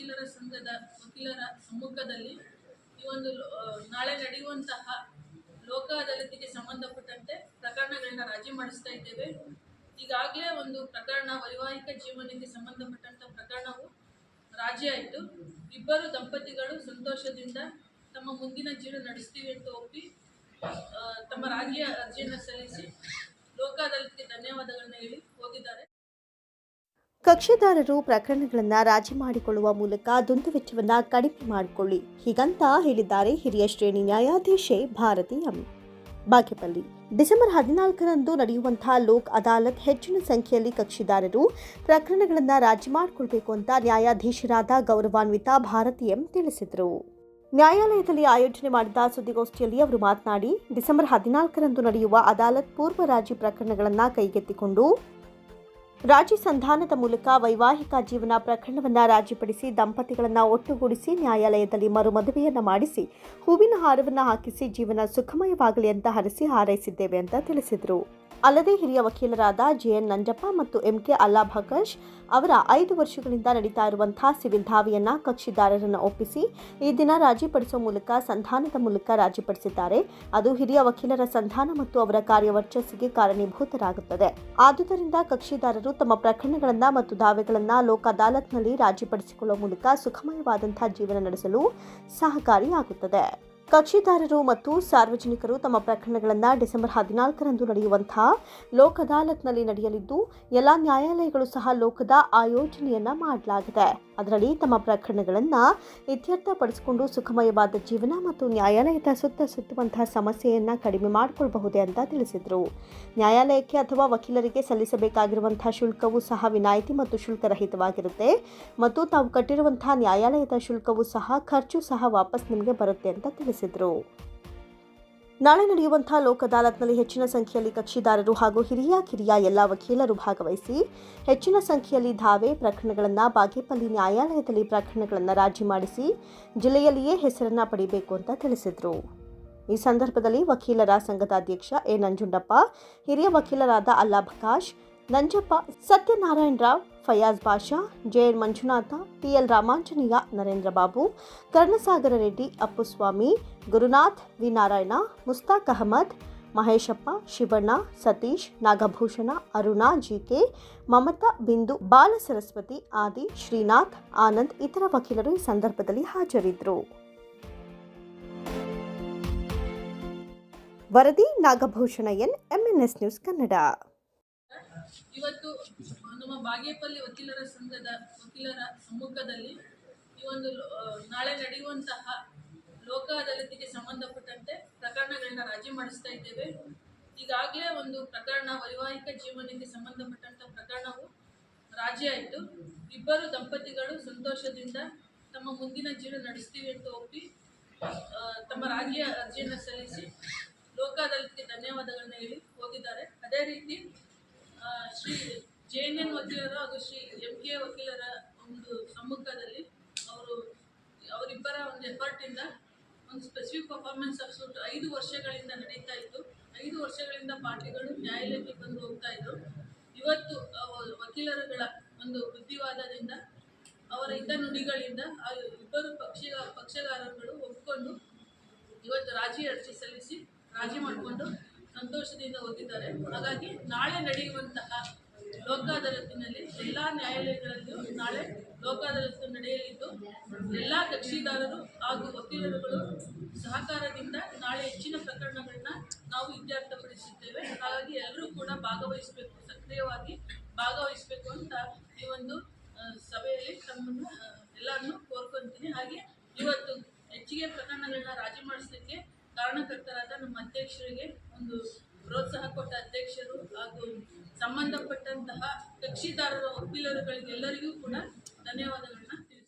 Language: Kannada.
ವಕೀಲರ ಸಂಘದ, ವಕೀಲರ ಸಮ್ಮುಖದಲ್ಲಿ ಈ ಒಂದು ನಾಳೆ ನಡೆಯುವಂತಹ ಲೋಕ ಅದಾಲತಿಗೆ ಸಂಬಂಧಪಟ್ಟಂತೆ ಪ್ರಕರಣಗಳನ್ನ ರಾಜಿ ಮಾಡಿಸ್ತಾ ಇದ್ದೇವೆ. ಈಗಾಗಲೇ ಒಂದು ಪ್ರಕರಣ, ವೈವಾಹಿಕ ಜೀವನಕ್ಕೆ ಸಂಬಂಧಪಟ್ಟಂತ ಪ್ರಕರಣವು ರಾಜಿಯಾಯಿತು ಇಬ್ಬರು ದಂಪತಿಗಳು ಸಂತೋಷದಿಂದ ತಮ್ಮ ಮುಂದಿನ ಜೀವನ ನಡೆಸ್ತೀವಿ ಅಂತ ಒಪ್ಪಿ ತಮ್ಮ ರಾಜಿಯ ಅರ್ಜಿಯನ್ನು ಸಲ್ಲಿಸಿ ಲೋಕ ಅದಾಲತ್ಗೆ ಧನ್ಯವಾದಗಳನ್ನ ಹೇಳಿ ಹೋಗಿದ್ದಾರೆ. ಕಕ್ಷಿದಾರರು ಪ್ರಕರಣಗಳನ್ನು ರಾಜಿ ಮಾಡಿಕೊಳ್ಳುವ ಮೂಲಕ ದುಂದುವೆಚ್ಚವನ್ನು ಕಡಿಮೆ ಮಾಡಿಕೊಳ್ಳಿ. ಹೀಗಂತ ಹೇಳಿದ್ದಾರೆ ಹಿರಿಯ ಶ್ರೇಣಿ ನ್ಯಾಯಾಧೀಶೆ ಭಾರತಿ ಎಂ. ಬಾಗೇಪಲ್ಲಿ. ಡಿಸೆಂಬರ್ ಹದಿನಾಲ್ಕರಂದು ನಡೆಯುವಂತಹ ಲೋಕ್ ಅದಾಲತ್ ಹೆಚ್ಚಿನ ಸಂಖ್ಯೆಯಲ್ಲಿ ಕಕ್ಷಿದಾರರು ಪ್ರಕರಣಗಳನ್ನು ರಾಜಿ ಮಾಡಿಕೊಳ್ಬೇಕು ಅಂತ ನ್ಯಾಯಾಧೀಶರಾದ ಗೌರವಾನ್ವಿತ ಭಾರತಿ ಎಂ ತಿಳಿಸಿದರು. ನ್ಯಾಯಾಲಯದಲ್ಲಿ ಆಯೋಜನೆ ಮಾಡಿದ ಸುದ್ದಿಗೋಷ್ಠಿಯಲ್ಲಿ ಅವರು ಮಾತನಾಡಿ, ಡಿಸೆಂಬರ್ ಹದಿನಾಲ್ಕರಂದು ನಡೆಯುವ ಅದಾಲತ್ ಪೂರ್ವ ರಾಜಿ ಪ್ರಕರಣಗಳನ್ನು ಕೈಗೆತ್ತಿಕೊಂಡು ರಾಜಿ ಸಂಧಾನದ ಮೂಲಕ ವೈವಾಹಿಕ ಜೀವನ ಪ್ರಕರಣವನ್ನು ರಾಜಿಪಡಿಸಿ ದಂಪತಿಗಳನ್ನು ಒಟ್ಟುಗೂಡಿಸಿ ನ್ಯಾಯಾಲಯದಲ್ಲಿ ಮರುಮದುವೆಯನ್ನ ಮಾಡಿಸಿ ಹೂವಿನ ಹಾರವನ್ನು ಹಾಕಿಸಿ ಜೀವನ ಸುಖಮಯವಾಗಲಿ ಅಂತ ಹರಸಿ ಹಾರೈಸಿದ್ದೇವೆ ಅಂತ ತಿಳಿಸಿದರು. ಅಲ್ಲದೆ ಹಿರಿಯ ವಕೀಲರಾದ ಜೆಎನ್ ನಂಜಪ್ಪ ಮತ್ತು ಎಂಕೆ ಅಲ್ಲಾಭಾಕಶ್ ಅವರ ಐದು ವರ್ಷಗಳಿಂದ ನಡೀತಾ ಇರುವಂತಹ ಸಿವಿಲ್ ದಾವೆಯನ್ನ ಕಕ್ಷಿದಾರರನ್ನು ಒಪ್ಪಿಸಿ ಈ ದಿನ ರಾಜಿಪಡಿಸುವ ಮೂಲಕ ಸಂಧಾನದ ಮೂಲಕ ರಾಜಿಪಡಿಸಿದ್ದಾರೆ. ಅದು ಹಿರಿಯ ವಕೀಲರ ಸಂಧಾನ ಮತ್ತು ಅವರ ಕಾರ್ಯವರ್ಚಸ್ಸಿಗೆ ಕಾರಣೀಭೂತರಾಗುತ್ತದೆ. ಆದುದರಿಂದ ಕಕ್ಷಿದಾರರು ತಮ್ಮ ಪ್ರಕರಣಗಳನ್ನು ಮತ್ತು ದಾವೆಗಳನ್ನು ಲೋಕ ಅದಾಲತ್ನಲ್ಲಿ ರಾಜಿಪಡಿಸಿಕೊಳ್ಳುವ ಮೂಲಕ ಸುಖಮಯವಾದಂತಹ ಜೀವನ ನಡೆಸಲು ಸಹಕಾರಿಯಾಗುತ್ತದೆ. ಕಕ್ಷಿದಾರರು ಮತ್ತು ಸಾರ್ವಜನಿಕರು ತಮ್ಮ ಪ್ರಕರಣಗಳನ್ನು ಡಿಸೆಂಬರ್ ಹದಿನಾಲ್ಕರಂದು ನಡೆಯುವಂತಹ ಲೋಕ ಅದಾಲತ್ನಲ್ಲಿ ನಡೆಯಲಿದ್ದು, ಎಲ್ಲ ನ್ಯಾಯಾಲಯಗಳು ಸಹ ಲೋಕದ ಆಯೋಜನೆಯನ್ನ ಮಾಡಲಾಗಿದೆ. ಅದರಲ್ಲಿ ತಮ್ಮ ಪ್ರಕರಣಗಳನ್ನು ಇತ್ಯರ್ಥಪಡಿಸಿಕೊಂಡು ಸುಖಮಯವಾದ ಜೀವನ ಮತ್ತು ನ್ಯಾಯಾಲಯದ ಸುತ್ತ ಸುತ್ತುವಂತಹ ಸಮಸ್ಯೆಯನ್ನು ಕಡಿಮೆ ಮಾಡಿಕೊಳ್ಳಬಹುದೇ ಅಂತ ತಿಳಿಸಿದರು. ನ್ಯಾಯಾಲಯಕ್ಕೆ ಅಥವಾ ವಕೀಲರಿಗೆ ಸಲ್ಲಿಸಬೇಕಾಗಿರುವಂತಹ ಶುಲ್ಕವು ಸಹ ವಿನಾಯಿತಿ ಮತ್ತು ಶುಲ್ಕರಹಿತವಾಗಿರುತ್ತೆ ಮತ್ತು ತಾವು ಕಟ್ಟಿರುವಂತಹ ನ್ಯಾಯಾಲಯದ ಶುಲ್ಕವು ಸಹ ಖರ್ಚು ಸಹ ವಾಪಸ್ ನಿಮಗೆ ಬರುತ್ತೆ ಅಂತ ತಿಳಿಸಿದರು. ನಾಳೆ ನಡೆಯುವಂತಹ ಲೋಕ್ ಅದಾಲತ್ನಲ್ಲಿ ಹೆಚ್ಚಿನ ಸಂಖ್ಯೆಯಲ್ಲಿ ಕಕ್ಷಿದಾರರು ಹಾಗೂ ಹಿರಿಯ, ಕಿರಿಯ ಎಲ್ಲ ವಕೀಲರು ಭಾಗವಹಿಸಿ ಹೆಚ್ಚಿನ ಸಂಖ್ಯೆಯಲ್ಲಿ ಧಾವೆ ಪ್ರಕರಣಗಳನ್ನು ಬಾಗೇಪಲ್ಲಿ ನ್ಯಾಯಾಲಯದಲ್ಲಿ ಪ್ರಕರಣಗಳನ್ನು ರಾಜಿ ಮಾಡಿಸಿ ಜಿಲ್ಲೆಯಲ್ಲಿಯೇ ಹೆಸರನ್ನು ಪಡಿಬೇಕು ಅಂತ ತಿಳಿಸಿದರು. ಈ ಸಂದರ್ಭದಲ್ಲಿ ವಕೀಲರ ಸಂಘದ ಅಧ್ಯಕ್ಷ ಎ. ನಂಜುಂಡಪ್ಪ, ಹಿರಿಯ ವಕೀಲರಾದ Alla Prakash Nanjappa, Satyanarayana Rao, Fayaz Basha J N Manjunatha T L Ramanjaneya, Narendra Babu, Karnasagara Reddy, Appuswamy Gurunath V Narayana, Mushtaq Ahmed, Maheshappa, Shivanna, Satish, Nagabhushana, Aruna G K Mamata, Bindu, Bala Saraswati ಆದಿ, ಶ್ರೀನಾಥ್, ಆನಂದ್ ಇತರ ವಕೀಲರು ಈ ಸಂದರ್ಭದಲ್ಲಿ ಹಾಜರಿದ್ದರು ವರದಿ Nagabhushana N MNS news Kannada. ಇವತ್ತು ನಮ್ಮ ಬಾಗೇಪಲ್ಲಿ ವಕೀಲರ ಸಂಘದ ವಕೀಲರ ಸಮ್ಮುಖದಲ್ಲಿ ಈ ಒಂದು ನಾಳೆ ನಡೆಯುವಂತಹ ಲೋಕ ಅದಾಲತ್ಗೆ ಸಂಬಂಧಪಟ್ಟಂತೆ ಪ್ರಕರಣಗಳನ್ನ ರಾಜಿ ಮಾಡಿಸ್ತಾ ಇದ್ದೇವೆ. ಈಗಾಗಲೇ ಒಂದು ಪ್ರಕರಣ, ವೈವಾಹಿಕ ಜೀವನಕ್ಕೆ ಸಂಬಂಧಪಟ್ಟಂತ ಪ್ರಕರಣವು ರಾಜಿಯಾಯಿತು ಇಬ್ಬರು ದಂಪತಿಗಳು ಸಂತೋಷದಿಂದ ತಮ್ಮ ಮುಂದಿನ ಜೀವನ ನಡೆಸ್ತೀವಿ ಅಂತ ಒಪ್ಪಿ ತಮ್ಮ ರಾಜಿಯ ಅರ್ಜಿಯನ್ನು ಸಲ್ಲಿಸಿ ಲೋಕ ಅದಾಲತ್ಗೆ ಧನ್ಯವಾದಗಳನ್ನ ಹೇಳಿ ಹೋಗಿದ್ದಾರೆ. ಅದೇ ರೀತಿ ಶ್ರೀ ಜೆ ಎನ್ ಎನ್ ವಕೀಲರು ಹಾಗೂ ಶ್ರೀ ಎಂ ಕೆ ವಕೀಲರ ಒಂದು ಸಮ್ಮುಖದಲ್ಲಿ ಅವರು ಅವರಿಬ್ಬರ ಒಂದು ಎಫರ್ಟಿಂದ ಒಂದು ಸ್ಪೆಸಿಫಿಕ್ ಪರ್ಫಾರ್ಮೆನ್ಸ್ ಆಫ್ ಸೂಟ್ ಐದು ವರ್ಷಗಳಿಂದ ನಡೀತಾ ಇತ್ತು. ಐದು ವರ್ಷಗಳಿಂದ ಪಾರ್ಟಿಗಳು ನ್ಯಾಯಾಲಯಕ್ಕೆ ಬಂದು ಹೋಗ್ತಾ ಇದ್ರು. ಇವತ್ತು ವಕೀಲರುಗಳ ಒಂದು ಬುದ್ಧಿವಾದದಿಂದ, ಅವರ ಹಿತ ನುಡಿಗಳಿಂದ ಇಬ್ಬರು ಪಕ್ಷಿಗ, ಪಕ್ಷಗಾರರುಗಳು ಒಪ್ಪಿಕೊಂಡು ಇವತ್ತು ರಾಜಿ ಅರ್ಜಿ ಸಲ್ಲಿಸಿ, ರಾಜಿ ಮಾಡಿಕೊಂಡು ಸಂತೋಷದಿಂದ ಹೋಗಿದ್ದಾರೆ ಹಾಗಾಗಿ ನಾಳೆ ನಡೆಯುವಂತಹ ಲೋಕಾದಾಲತ್ತಿನಲ್ಲಿ ಎಲ್ಲ ನ್ಯಾಯಾಲಯಗಳಲ್ಲೂ ನಾಳೆ ಲೋಕ ಅದಾಲತ್ತು ನಡೆಯಲಿದ್ದು, ಎಲ್ಲ ಕಕ್ಷಿದಾರರು ಹಾಗೂ ವಕೀಲರುಗಳು ಸಹಕಾರದಿಂದ ನಾಳೆ ಹೆಚ್ಚಿನ ಪ್ರಕರಣಗಳನ್ನ ನಾವು ಇತ್ಯರ್ಥಪಡಿಸುತ್ತೇವೆ. ಹಾಗಾಗಿ ಎಲ್ಲರೂ ಕೂಡ ಭಾಗವಹಿಸಬೇಕು, ಸಕ್ರಿಯವಾಗಿ ಭಾಗವಹಿಸಬೇಕು ಅಂತ ಈ ಒಂದು ಸಭೆಯಲ್ಲಿ ತಮ್ಮನ್ನು ಎಲ್ಲರನ್ನೂ ಕೋರ್ಕೊಂತೀನಿ. ಹಾಗೆ ಇವತ್ತು ಹೆಚ್ಚಿಗೆ ಪ್ರಕರಣಗಳನ್ನ ರಾಜಿ ಮಾಡಿಸಲಿಕ್ಕೆ ಕಾರಣಕರ್ತರಾದ ನಮ್ಮ ಅಧ್ಯಕ್ಷರಿಗೆ ಒಂದು ಪ್ರೋತ್ಸಾಹ ಕೊಟ್ಟ ಅಧ್ಯಕ್ಷರು ಹಾಗೂ ಸಂಬಂಧಪಟ್ಟಂತಹ ಕಕ್ಷಿದಾರರ ವಕೀಲರುಗಳಿಗೆಲ್ಲರಿಗೂ ಕೂಡ ಧನ್ಯವಾದಗಳನ್ನ ತಿಳಿಸ್ತೀನಿ.